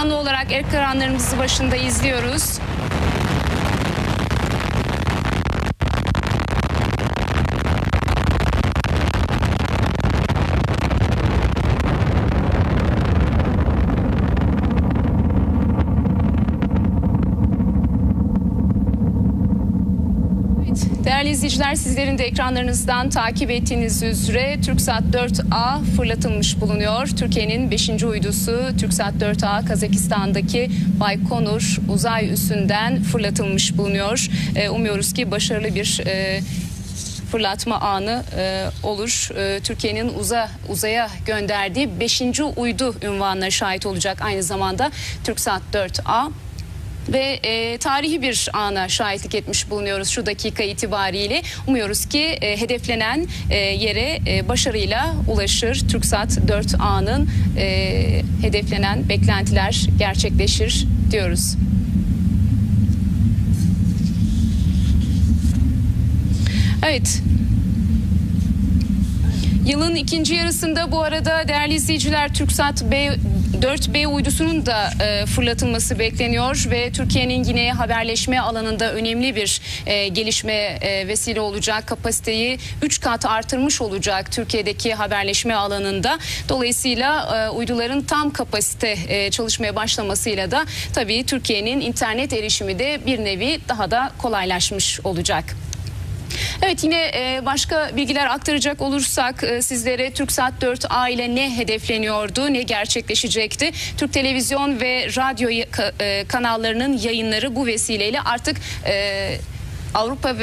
Canlı olarak ekranlarımızı başında izliyoruz. Değerli izleyiciler sizlerin de ekranlarınızdan takip ettiğiniz üzere TürkSat 4A fırlatılmış bulunuyor. Türkiye'nin 5. uydusu TürkSat 4A Kazakistan'daki Baykonur uzay üssünden fırlatılmış bulunuyor. Ee, umuyoruz ki başarılı bir e, fırlatma anı e, olur. E, Türkiye'nin uza uzaya gönderdiği 5. uydu ünvanına şahit olacak aynı zamanda TürkSat 4A ve e, tarihi bir ana şahitlik etmiş bulunuyoruz şu dakika itibariyle. Umuyoruz ki e, hedeflenen e, yere e, başarıyla ulaşır. TürkSat 4A'nın e, hedeflenen beklentiler gerçekleşir diyoruz. Evet. Yılın ikinci yarısında bu arada değerli izleyiciler TürkSat B 4B uydusunun da e, fırlatılması bekleniyor ve Türkiye'nin yine haberleşme alanında önemli bir e, gelişme e, vesile olacak. Kapasiteyi 3 kat artırmış olacak Türkiye'deki haberleşme alanında. Dolayısıyla e, uyduların tam kapasite e, çalışmaya başlamasıyla da tabii Türkiye'nin internet erişimi de bir nevi daha da kolaylaşmış olacak. Evet yine e, başka bilgiler aktaracak olursak e, sizlere TürkSat 4A ile ne hedefleniyordu, ne gerçekleşecekti? Türk Televizyon ve radyo e, kanallarının yayınları bu vesileyle artık Avrupa ve